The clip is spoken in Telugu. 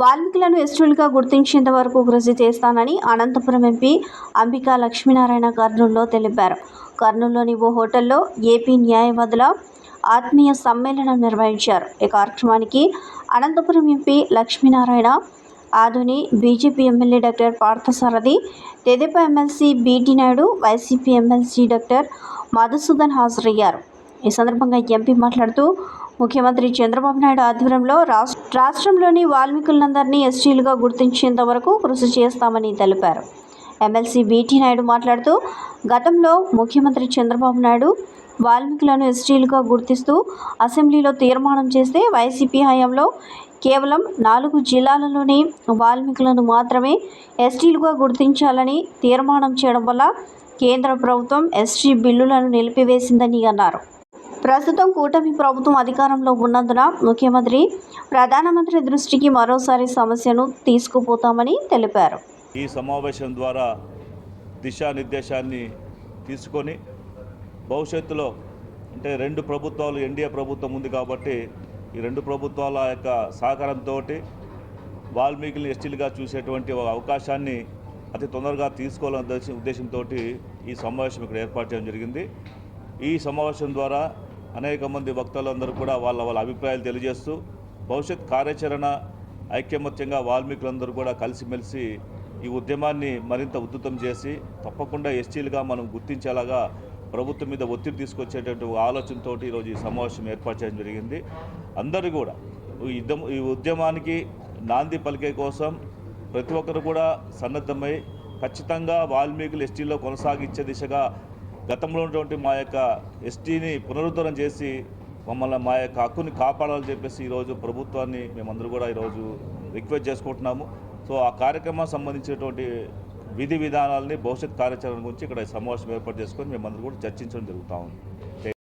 వాల్మీకులను ఎస్టులుగా గుర్తించేంత వరకు కృషి చేస్తానని అనంతపురం ఎంపీ అంబికా లక్ష్మీనారాయణ కర్నూలులో తెలిపారు. కర్నూలులోని ఓ హోటల్లో ఏపీ న్యాయవాదుల ఆత్మీయ సమ్మేళనం నిర్వహించారు. ఈ కార్యక్రమానికి Anantapuram MP Lakshminarayana Adoni BJP MLA doctor Parthasarathi Tedepa MLC BT Naidu YCP MLC doctor Madhusudan హాజరయ్యారు. ఈ సందర్భంగా ఎంపీ మాట్లాడుతూ ముఖ్యమంత్రి చంద్రబాబు నాయుడు ఆధ్వర్యంలో రాష్ట్ర రాష్ట్రంలోని వాల్మీకులందరినీ ఎస్టీలుగా గుర్తించేంత వరకు కృషి చేస్తామని తెలిపారు. ఎమ్మెల్సీ బీటీ నాయుడు మాట్లాడుతూ గతంలో ముఖ్యమంత్రి చంద్రబాబు నాయుడు వాల్మీకులను ఎస్టీలుగా గుర్తిస్తూ అసెంబ్లీలో తీర్మానం చేస్తే వైసీపీ హయాంలో కేవలం నాలుగు జిల్లాలలోని వాల్మీకులను మాత్రమే ఎస్టీలుగా గుర్తించాలని తీర్మానం చేయడం వల్ల కేంద్ర ప్రభుత్వం ఎస్టీ బిల్లులను నిలిపివేసిందని అన్నారు. ప్రస్తుతం కూటమి ప్రభుత్వం అధికారంలో ఉన్నందున ముఖ్యమంత్రి ప్రధానమంత్రి దృష్టికి మరోసారి సమస్యను తీసుకుపోతామని తెలిపారు. ఈ సమావేశం ద్వారా దిశానిర్దేశాన్ని తీసుకొని భవిష్యత్తులో అంటే రెండు ప్రభుత్వాలు ఎన్డీఏ ప్రభుత్వం ఉంది కాబట్టి ఈ రెండు ప్రభుత్వాల యొక్క సహకారంతో వాల్మీకిని ఎస్టీలుగా చూసేటువంటి ఒక అవకాశాన్ని అతి తొందరగా తీసుకోవాలనే ఉద్దేశంతో ఈ సమావేశం ఇక్కడ ఏర్పాటు చేయడం జరిగింది. ఈ సమావేశం ద్వారా అనేక మంది వక్తలందరూ కూడా వాళ్ళ వాళ్ళ అభిప్రాయాలు తెలియజేస్తూ భవిష్యత్ కార్యాచరణ ఐక్యమత్యంగా వాల్మీకులందరూ కూడా కలిసిమెలిసి ఈ ఉద్యమాన్ని మరింత ఉద్ధృతం చేసి తప్పకుండా ఎస్టీలుగా మనం గుర్తించేలాగా ప్రభుత్వం మీద ఒత్తిడి తీసుకొచ్చేటటువంటి ఆలోచనతో ఈరోజు ఈ సమావేశం ఏర్పాటు చేయడం జరిగింది. అందరూ కూడా ఈ యుద్ధం ఈ ఉద్యమానికి నాంది పలికే కోసం ప్రతి ఒక్కరు కూడా సన్నద్ధమై ఖచ్చితంగా వాల్మీకులు ఎస్టీలో కొనసాగించే దిశగా గతంలో ఉన్నటువంటి మా యొక్క ఎస్టీని పునరుద్ధరణ చేసి మమ్మల్ని మా యొక్క హక్కుని కాపాడాలని చెప్పేసి ఈరోజు ప్రభుత్వాన్ని మేమందరూ కూడా ఈరోజు రిక్వెస్ట్ చేసుకుంటున్నాము. సో ఆ కార్యక్రమానికి సంబంధించినటువంటి విధి విధానాలని భవిష్యత్ కార్యాచరణ గురించి ఇక్కడ సమావేశం ఏర్పాటు చేసుకొని మేమందరూ కూడా చర్చించడం జరుగుతూ ఉంది.